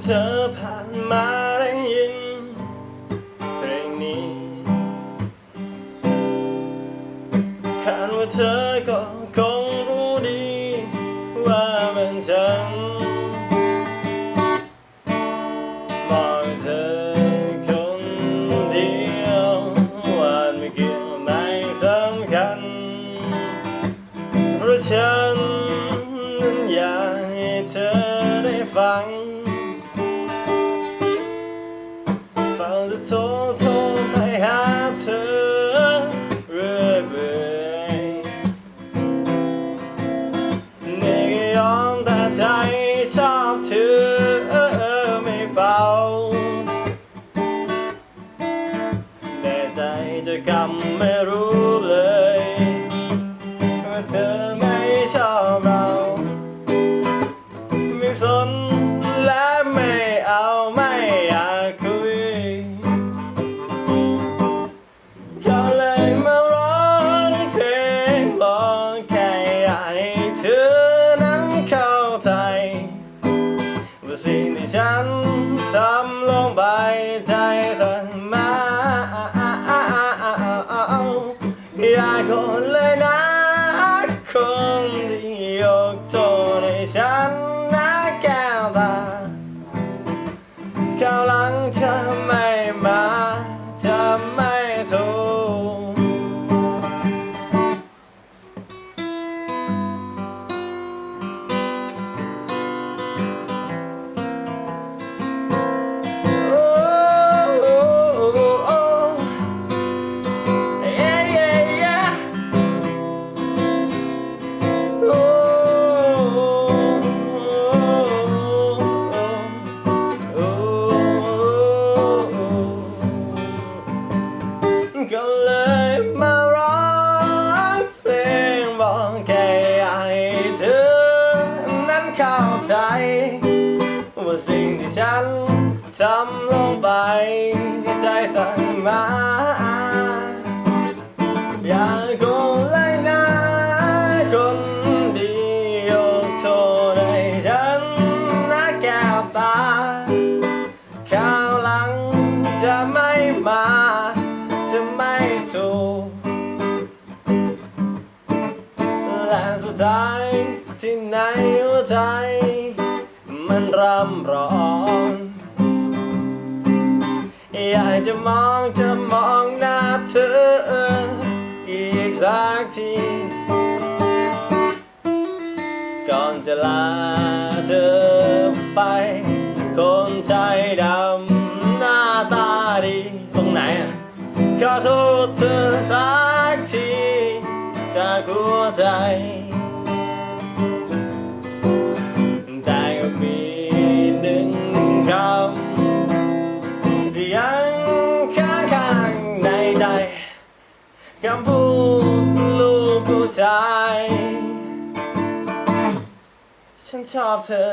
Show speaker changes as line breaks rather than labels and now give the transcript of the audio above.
เธอผ่านมาได้ยินเพลงนี้คาดว่าเธอก็ โทรโทรไปหาเธอเรื่อยเปื่อยนี่ยอมแต่ใจชอบเธอไม่เบาแน่ใจจะกำไม่รู้ ฉัน ก็เลยมาร้องเพลงบอกแค่อยากให้เธอนั้นเข้าใจว่าสิ่งที่ฉันทำลงไปใจสั่งมา และสุดท้ายที่ในหัวใจ มันรำร้องอยากจะมองจะมองหน้าเธออีกสักที ก่อนจะลาเธอไป คนใจดำหน้าตาดีตรงไหนอะขอโทษเธอสักทีจากหัวใจ คำพูดลูกผู้ชายฉันชอบเธอ